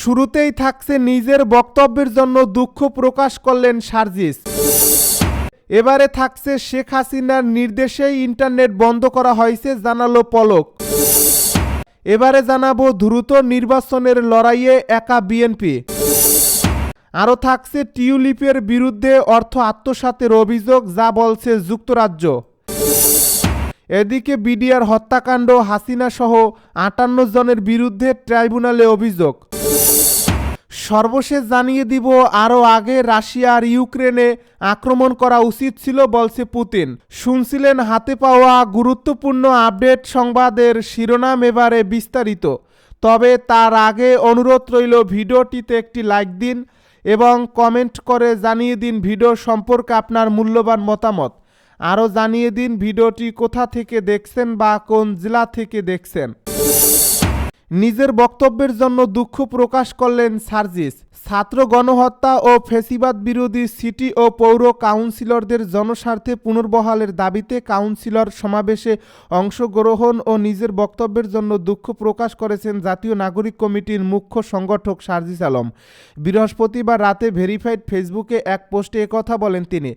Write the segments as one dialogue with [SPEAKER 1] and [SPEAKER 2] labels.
[SPEAKER 1] শুরুতেই থাকছে নিজের বক্তব্যের জন্য দুঃখ প্রকাশ করলেন সার্জিস। এবারে থাকছে শেখ হাসিনার নির্দেশেই ইন্টারনেট বন্ধ করা হয়েছে, জানালো পলক। এবারে জানাব দ্রুত নির্বাচনের লড়াইয়ে একা বিএনপি। আরও থাকছে টিউলিপের বিরুদ্ধে অর্থ আত্মসাতের অভিযোগ, যা বলছে যুক্তরাজ্য। এদিকে বিডিআর হত্যাকাণ্ড হাসিনা সহ আটান্ন জনের বিরুদ্ধে ট্রাইব্যুনালে অভিযোগ। সর্বশেষ জানিয়ে দিব, আরও আগে রাশিয়া আর ইউক্রেনে আক্রমণ করা উচিত ছিল বলছে পুতিন। শুনছিলেন, হাতে পাওয়া গুরুত্বপূর্ণ আপডেট সংবাদের শিরোনাম এবারে বিস্তারিত। তবে তার আগে অনুরোধ রইল, ভিডিওটিতে একটি লাইক দিন এবং কমেন্ট করে জানিয়ে দিন ভিডিও সম্পর্কে আপনার মূল্যবান মতামত। আরও জানিয়ে দিন ভিডিওটি কোথা থেকে দেখছেন বা কোন জেলা থেকে দেখছেন। নিজের বক্তব্যের জন্য দুঃখ প্রকাশ করলেন সার্জিস। ছাত্র গণহত্যা ও ফেসিবাদ বিরোধী সিটি ও পৌর কাউন্সিলরদের জনস্বার্থে পুনর্বহালের দাবিতে কাউন্সিলর সমাবেশে অংশগ্রহণ ও নিজের বক্তব্যের জন্য দুঃখ প্রকাশ করেছেন জাতীয় নাগরিক কমিটির মুখ্য সংগঠক সার্জিস আলম। বৃহস্পতিবার রাতে ভেরিফাইড ফেসবুকে এক পোস্টে একথা বলেন তিনি।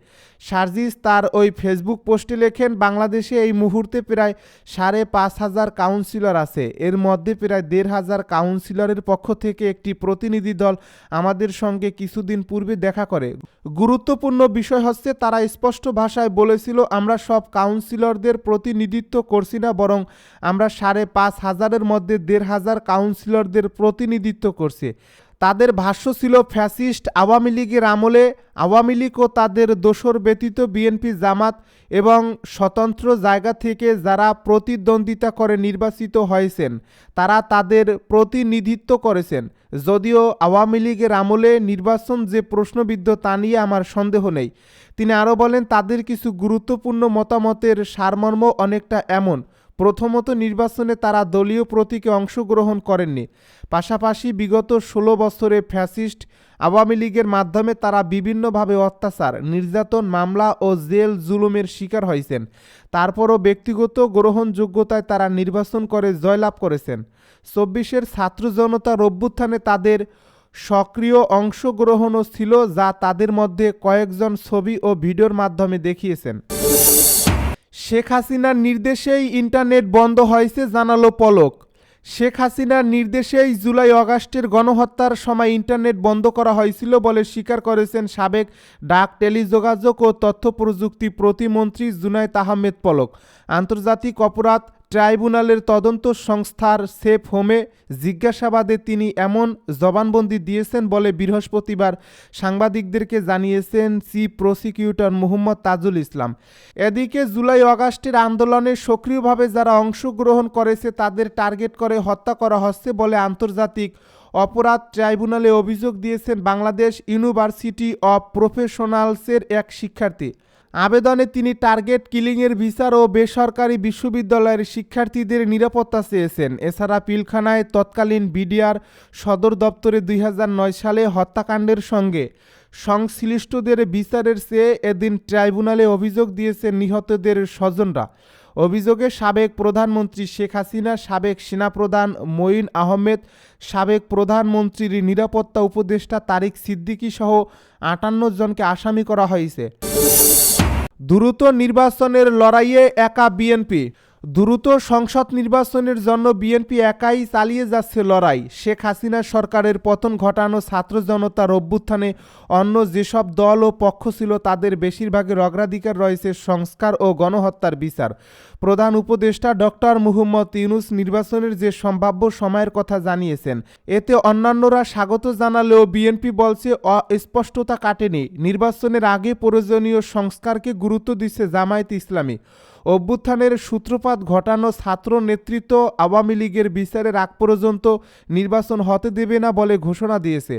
[SPEAKER 1] সার্জিস তার ওই ফেসবুক পোস্টে লেখেন, বাংলাদেশে এই মুহূর্তে প্রায় সাড়ে পাঁচ হাজার কাউন্সিলর আছে। এর মধ্যে প্রায় দেড় হাজার কাউন্সিলরের পক্ষ থেকে একটি প্রতিনিধি দল আমাদের সঙ্গে কিছুদিন পূর্বে দেখা করে। গুরুত্বপূর্ণ বিষয় হচ্ছে, তারা স্পষ্ট ভাষায় বলেছিল, আমরা সব কাউন্সিলরদের প্রতিনিধিত্ব করছি না, বরং আমরা সাড়ে পাঁচ হাজারের মধ্যে দেড় হাজার কাউন্সিলরদের প্রতিনিধিত্ব করছি। তাদের ভাষ্য ছিল, ফ্যাসিস্ট আওয়ামী লীগের আমলে আওয়ামী লীগ ও তাদের দোসর ব্যতীত বিএনপি জামাত এবং স্বতন্ত্র জায়গা থেকে যারা প্রতিদ্বন্দ্বিতা করে নির্বাচিত হয়েছেন, তারা তাদের প্রতিনিধিত্ব করেছেন। যদিও আওয়ামী লীগের আমলে নির্বাচন যে প্রশ্নবিদ্ধ তা নিয়ে আমার সন্দেহ নেই। তিনি আরও বলেন, তাদের কিছু গুরুত্বপূর্ণ মতামতের সারমর্ম অনেকটা এমন। প্রথমত নির্বাচনে তারা দলীয় প্রতীকে অংশগ্রহণ করেননি। পাশাপাশি বিগত ষোলো বছরে ফ্যাসিস্ট আওয়ামী লীগের মাধ্যমে তারা বিভিন্নভাবে অত্যাচার, নির্যাতন, মামলা ও জেল জুলুমের শিকার হয়েছেন। তারপরও ব্যক্তিগত গ্রহণযোগ্যতায় তারা নির্বাচন করে জয়লাভ করেছেন। চব্বিশের ছাত্র জনতার অভ্যুত্থানে তাদের সক্রিয় অংশগ্রহণও ছিল যা তাদের মধ্যে কয়েকজন ছবি ও ভিডিওর মাধ্যমে দেখিয়েছেন। শেখ হাসিনার নির্দেশেই ইন্টারনেট বন্ধ হয়েছে, জানালো পলক। শেখ হাসিনার নির্দেশেই জুলাই অগাস্টের গণহত্যার সময় ইন্টারনেট বন্ধ করা হয়েছিল বলে স্বীকার করেছেন সাবেক ডাক টেলিযোগাযোগ ও তথ্য প্রযুক্তি প্রতিমন্ত্রী জুনায়দ আহমেদ পলক। আন্তর্জাতিক অপরাধ ট্রাইব্যুনালের তদন্ত সংস্থার সেফ হোমে জিজ্ঞাসাবাদে তিনি এমন জবানবন্দি দিয়েছেন বলে বৃহস্পতিবার সাংবাদিকদেরকে জানিয়েছেন চিফ প্রসিকিউটর মোহাম্মদ তাজুল ইসলাম। এদিকে জুলাই অগাস্টের আন্দোলনে সক্রিয়ভাবে যারা অংশগ্রহণ করেছে তাদের টার্গেট করে হত্যা করা হচ্ছে বলে আন্তর্জাতিক অপরাধ ট্রাইব্যুনালে অভিযোগ দিয়েছেন বাংলাদেশ ইউনিভার্সিটি অব প্রফেশনালসের এক শিক্ষার্থী। আবেদনে তিনি টার্গেট কিলিংয়ের বিচার ও বেসরকারি বিশ্ববিদ্যালয়ের শিক্ষার্থীদের নিরাপত্তা চেয়েছেন। এছাড়া পিলখানায় তৎকালীন বিডিআর সদর দপ্তরে দুই হাজার নয় সালে হত্যাকাণ্ডের সঙ্গে সংশ্লিষ্টদের বিচারের চেয়ে এদিন ট্রাইব্যুনালে অভিযোগ দিয়েছেন নিহতদের স্বজনরা। অভিযোগে সাবেক প্রধানমন্ত্রী শেখ হাসিনা, সাবেক সেনাপ্রধান মঈন আহমেদ, সাবেক প্রধানমন্ত্রীর নিরাপত্তা উপদেষ্টা তারিক সিদ্দিকী সহ আটান্ন জনকে আসামি করা হয়েছে। দ্রুত নির্বাচনের লড়াইয়ে একা বিএনপি। দ্রুত সংসদ নির্বাচনের জন্য বিএনপি একাই চালিয়ে যাচ্ছে লড়াই। শেখ হাসিনা সরকারের পতন ঘটানো ছাত্র জনতার অভ্যুত্থানে অন্য যেসব দল ও পক্ষ ছিল, তাদের বেশিরভাগের অগ্রাধিকার রয়েছে সংস্কার ও গণহত্যার বিচার। প্রধান উপদেষ্টা ডক্টর মুহম্মদ ইউনুস নির্বাচনের যে সম্ভাব্য সময়ের কথা জানিয়েছেন, এতে অন্যান্যরা স্বাগত জানালেও বিএনপি বলছে, অস্পষ্টতা কাটেনি। নির্বাচনের আগে প্রয়োজনীয় সংস্কারকে গুরুত্ব দিচ্ছে জামায়াত ইসলামী। অভ্যুত্থানের সূত্রপাত ঘটানো ছাত্র নেতৃত্ব আওয়ামী লীগের বিচারের আগ পর্যন্ত নির্বাচন হতে দেবে না বলে ঘোষণা দিয়েছে।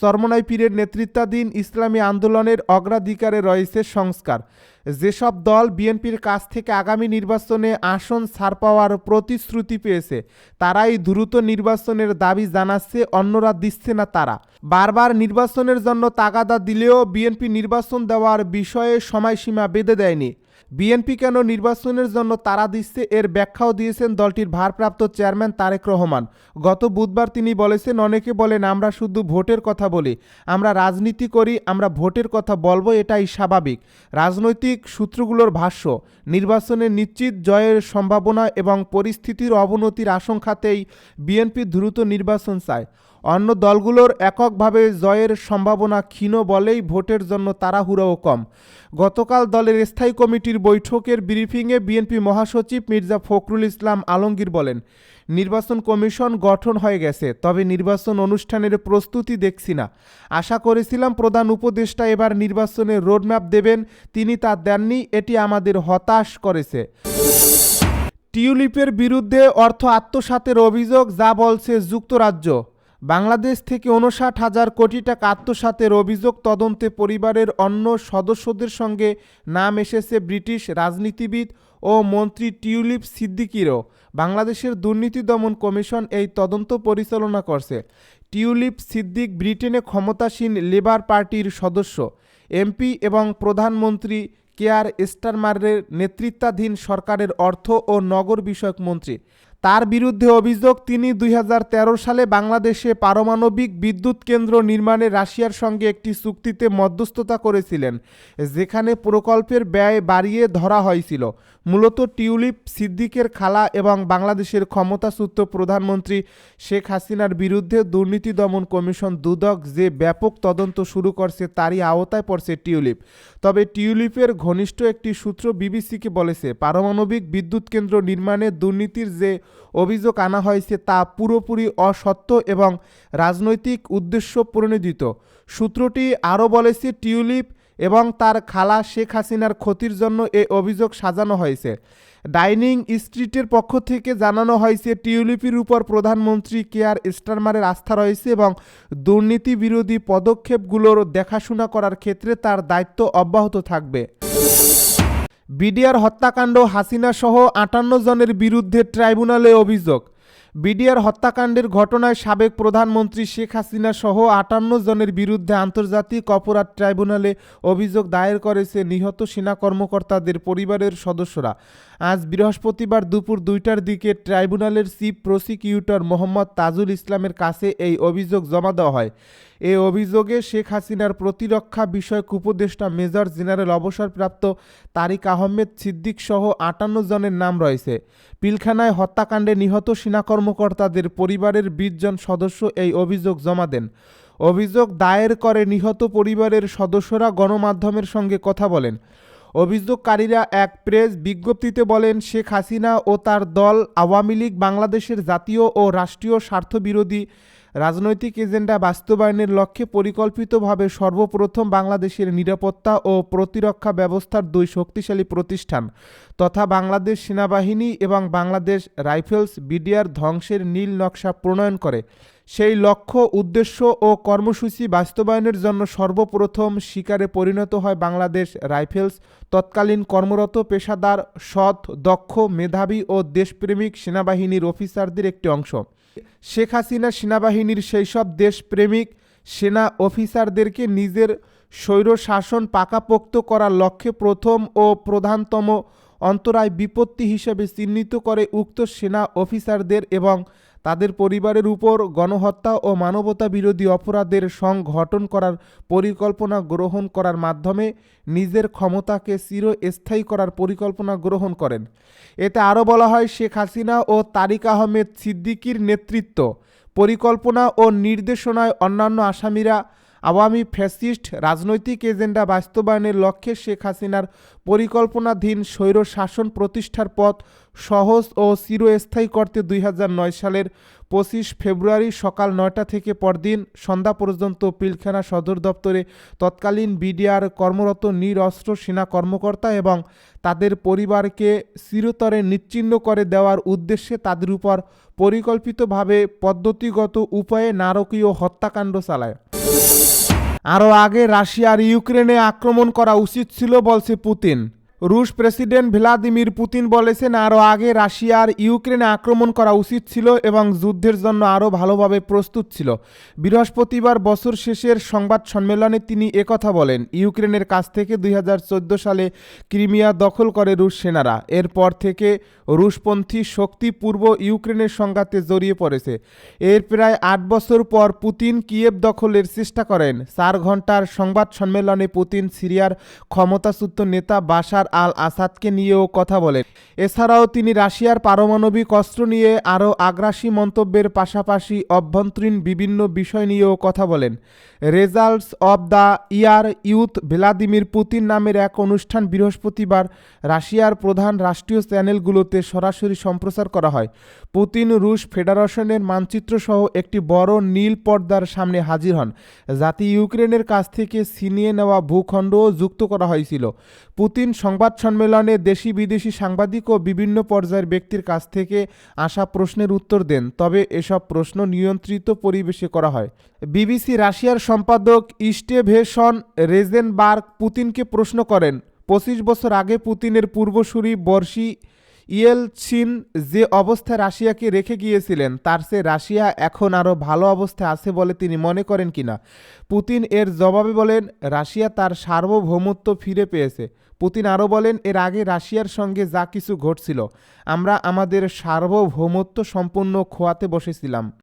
[SPEAKER 1] সরমনাই পীরের নেতৃত্বাধীন ইসলামী আন্দোলনের অগ্রাধিকারে রয়েছে সংস্কার। যেসব দল বিএনপির কাছ থেকে আগামী নির্বাচনে আসন ছাড় পাওয়ার প্রতিশ্রুতি পেয়েছে, তারাই দ্রুত নির্বাচনের দাবি জানাচ্ছে, অন্যরা দিচ্ছে না তারা। বারবার নির্বাচনের জন্য তাগাদা দিলেও বিএনপি নির্বাচন দেওয়ার বিষয়ে সময়সীমা বেঁধে দেয়নি। বিএনপি কেন নির্বাচনের জন্য তারা দিচ্ছে এর ব্যাখ্যাও দিয়েছেন দলটির ভারপ্রাপ্ত চেয়ারম্যান তারেক রহমান। গত বুধবার তিনি বলেছেন, অনেকে বলেন, আমরা শুধু ভোটের কথা বলি। আমরা রাজনীতি করি, আমরা ভোটের কথা বলব, এটাই স্বাভাবিক। রাজনৈতিক সূত্রগুলোর ভাষ্য, নির্বাচনে নিশ্চিত জয়ের সম্ভাবনা এবং পরিস্থিতির অবনতির আশঙ্কাতেই বিএনপি দ্রুত নির্বাচন চায়। অন্য দলগুলোর এককভাবে জয়ের সম্ভাবনা ক্ষীণ বলেই ভোটের জন্য তাড়াহুড়াও কম। গতকাল দলের স্থায়ী কমিটির বৈঠকের ব্রিফিংয়ে বিএনপি মহাসচিব মির্জা ফখরুল ইসলাম আলমগীর বলেন, নির্বাচন কমিশন গঠন হয়ে গেছে, তবে নির্বাচন অনুষ্ঠানের প্রস্তুতি দেখছি না। আশা করেছিলাম প্রধান উপদেষ্টা এবার নির্বাচনের রোডম্যাপ দেবেন, তিনি তা দেননি, এটি আমাদের হতাশ করেছে। টিউলিপের বিরুদ্ধে অর্থ আত্মসাতের অভিযোগ, যা বলছে যুক্তরাজ্য। বাংলাদেশ থেকে উনষাট হাজার কোটি টাকা আত্মসাতের অভিযোগ তদন্তে পরিবারের অন্য সদস্যদের সঙ্গে নাম এসেছে ব্রিটিশ রাজনীতিবিদ ও মন্ত্রী টিউলিপ সিদ্দিকিরও। বাংলাদেশের দুর্নীতি দমন কমিশন এই তদন্ত পরিচালনা করছে। টিউলিপ সিদ্দিক ব্রিটেনে ক্ষমতাসীন লেবার পার্টির সদস্য, এমপি এবং প্রধানমন্ত্রী কেয়ার স্টারমারের নেতৃত্বাধীন সরকারের অর্থ ও নগর বিষয়ক মন্ত্রী। তার বিরুদ্ধে অভিযোগ, তিনি দুই হাজার তেরো সালে বাংলাদেশে পারমাণবিক বিদ্যুৎ কেন্দ্র নির্মাণে রাশিয়ার সঙ্গে একটি চুক্তিতে মধ্যস্থতা করেছিলেন, যেখানে প্রকল্পের ব্যয় বাড়িয়ে ধরা হয়েছিল। মূলত টিউলিপ, সিদ্দিকের খালা এবং বাংলাদেশের ক্ষমতাচ্যুত প্রধানমন্ত্রী শেখ হাসিনার বিরুদ্ধে দুর্নীতি দমন কমিশন দুদক যে ব্যাপক তদন্ত শুরু করছে তারই আওতায় পড়ছে টিউলিপ। তবে টিউলিপের ঘনিষ্ঠ একটি সূত্র বিবিসিকে বলেছে, পারমাণবিক বিদ্যুৎ কেন্দ্র নির্মাণে দুর্নীতির যে অভিযোগ আনা হয়েছে তা পুরোপুরি অসত্য এবং রাজনৈতিক উদ্দেশ্য প্রণোদিত। সূত্রটি আরও বলেছে, টিউলিপ এবং তার খালা শেখ হাসিনার ক্ষতির জন্য এ অভিযোগ সাজানো হয়েছে। ডাইনিং স্ট্রিটের পক্ষ থেকে জানানো হয়েছে, টিউলিপির উপর প্রধানমন্ত্রী কেয়ার স্টারমারের আস্থা রয়েছে এবং দুর্নীতি বিরোধী পদক্ষেপগুলোর দেখাশোনা করার ক্ষেত্রে তার দায়িত্ব অব্যাহত থাকবে। বিডিআর হত্যাকাণ্ড হাসিনা সহ আটান্ন জনের বিরুদ্ধে ট্রাইব্যুনালে অভিযোগ। বিডিআর হত্যাকাণ্ডের ঘটনায় সাবেক প্রধানমন্ত্রী শেখ হাসিনা সহ আটান্ন জনের বিরুদ্ধে আন্তর্জাতিক অপরাধ ট্রাইব্যুনালে অভিযোগ দায়ের করেছে নিহত সেনা কর্মকর্তাদের পরিবারের সদস্যরা। আজ বৃহস্পতিবার দুপুর দুইটার দিকে ট্রাইব্যুনালের চিফ প্রসিকিউটর মোহাম্মদ তাজুল ইসলামের কাছে এই অভিযোগ জমা দেওয়া হয়। এ অভিযোগে শেখ হাসিনার প্রতিরক্ষা বিষয়ক উপদেষ্টা মেজর জেনারেল অবসরপ্রাপ্ত তারিক আহমেদ সিদ্দিক সহ আটান্ন জনের নাম রয়েছে। পিলখানায় হত্যাকাণ্ডে নিহত সেনা কর্মকর্তাদের পরিবারের বিশ জন সদস্য এই অভিযোগ জমা দেন। অভিযোগ দায়ের করে নিহত পরিবারের সদস্যরা গণমাধ্যমের সঙ্গে কথা বলেন। অভিযোগকারীরা এক প্রেস বিজ্ঞপ্তিতে বলেন, শেখ হাসিনা ও তার দল আওয়ামী লীগ, বাংলাদেশের জাতীয় ও রাষ্ট্রীয় স্বার্থবিরোধী রাজনৈতিক এজেন্ডা বাস্তবায়নের লক্ষ্যে পরিকল্পিতভাবে সর্বপ্রথম বাংলাদেশের নিরাপত্তা ও প্রতিরক্ষা ব্যবস্থার দুই শক্তিশালী প্রতিষ্ঠান তথা বাংলাদেশ সেনাবাহিনী এবং বাংলাদেশ রাইফেলস বিডিআর ধ্বংসের নীল নকশা প্রণয়ন করে। সেই লক্ষ্য, উদ্দেশ্য ও কর্মসূচি বাস্তবায়নের জন্য সর্বপ্রথম শিকারে পরিণত হয় বাংলাদেশ রাইফেলস। তৎকালীন কর্মরত পেশাদার, সৎ, দক্ষ, মেধাবী ও দেশপ্রেমিক সেনাবাহিনীর অফিসারদের একটি অংশ। শেখ হাসিনা সেনাবাহিনীর সেই সব দেশপ্রেমিক সেনা অফিসারদেরকে নিজের স্বৈর শাসন পাকাপোক্ত করার লক্ষ্যে প্রথম ও প্রধানতম অন্তরায় বিপত্তি হিসেবে চিহ্নিত করে উক্ত সেনা অফিসারদের এবং তাদের পরিবারের উপর গণহত্যা ও মানবতা বিরোধী অপরাধের সংঘটন করার পরিকল্পনা গ্রহণ করার মাধ্যমে নিজের ক্ষমতাকে চিরস্থায়ী করার পরিকল্পনা গ্রহণ করেন। এতে আরও বলা হয়, শেখ হাসিনা ও তারিক আহমেদ সিদ্দিকির নেতৃত্ব, পরিকল্পনা ও নির্দেশনায় অন্যান্য আসামিরা আওয়ামী ফ্যাসিস্ট রাজনৈতিক এজেন্ডা বাস্তবায়নের লক্ষ্যে শেখ হাসিনার পরিকল্পনাধীন স্বৈর শাসন প্রতিষ্ঠার পথ সহজ ও চিরস্থায়ী করতে দুই হাজার নয় সালের পঁচিশ ফেব্রুয়ারি সকাল নয়টা থেকে পরদিন সন্ধ্যা পর্যন্ত পিলখানা সদর দপ্তরে তৎকালীন বিডিআর কর্মরত নিরস্ত্র সেনা কর্মকর্তা এবং তাদের পরিবারকে চিরতরে নিশ্চিহ্ন করে দেওয়ার উদ্দেশ্যে তাদের উপর পরিকল্পিতভাবে পদ্ধতিগত উপায়ে নারকীয় হত্যাকাণ্ড চালায়। আরও আগে রাশিয়ার ইউক্রেনে আক্রমণ করা উচিত ছিল বলছে পুতিন। রুশ প্রেসিডেন্ট ভ্লাদিমির পুতিন বলেছেন, আরও আগে রাশিয়ার ইউক্রেনে আক্রমণ করা উচিত ছিল এবং যুদ্ধের জন্য আরও ভালোভাবে প্রস্তুত ছিল। বৃহস্পতিবার বছর শেষের সংবাদ সম্মেলনে তিনি একথা বলেন, ইউক্রেনের কাছ থেকে দুই হাজার চোদ্দ সালে ক্রিমিয়া দখল করে রুশ সেনারা। এরপর থেকে রুশপন্থী শক্তি পূর্ব ইউক্রেনের সংঘাতে জড়িয়ে পড়েছে। এর প্রায় আট বছর পর পুতিন কিয়েভ দখলের চেষ্টা করেন। চার ঘণ্টার সংবাদ সম্মেলনে পুতিন সিরিয়ার ক্ষমতাচ্যুত নেতা বাশার আল আসাদকে নিয়েও কথা বলেন। এছাড়াও তিনি রাশিয়ার পারমাণবিক অস্ত্র নিয়ে আরও আগ্রাসী মন্তব্যের পাশাপাশি অভ্যন্তরীণ বিভিন্ন বিষয় নিয়েও কথা বলেন। Results of the year youth Vladimir Putin নামের এক অনুষ্ঠান বৃহস্পতিবার রাশিয়ার প্রধান রাষ্ট্রীয় চ্যানেলগুলোতে সরাসরি সম্প্রচার করা হয়। পুতিন রুশ ফেডারেশনের মানচিত্রসহ একটি বড় নীল পর্দার সামনে হাজির হন, যাতে ইউক্রেনের কাছ থেকে ছিনিয়ে নেওয়া ভূখণ্ডও যুক্ত করা হয়েছিল। পুতিন সংবাদ সম্মেলনে দেশি বিদেশি সাংবাদিক ও বিভিন্ন পর্যায়ের ব্যক্তির কাছ থেকে আসা প্রশ্নের উত্তর দেন। তবে এসব প্রশ্ন নিয়ন্ত্রিত পরিবেশে করা হয়। বিবিসি রাশিয়ার সম্পাদক ইস্টেভেশন রেজেনবার্গ পুতিনকে প্রশ্ন করেন, পঁচিশ বছর আগে পুতিনের পূর্বসূরি বর্ষি ইয়েলছিন যে অবস্থায় রাশিয়াকে রেখে গিয়েছিলেন, তার চেয়ে রাশিয়া এখন আরও ভালো অবস্থায় আছে বলে তিনি মনে করেন কিনা? পুতিন এর জবাবে বলেন, রাশিয়া তার সার্বভৌমত্ব ফিরে পেয়েছে। পুতিন আরও বলেন, এর আগে রাশিয়ার সঙ্গে যা কিছু ঘটছিল, আমরা আমাদের সার্বভৌমত্ব সম্পূর্ণ খোয়াতে বসেছিলাম।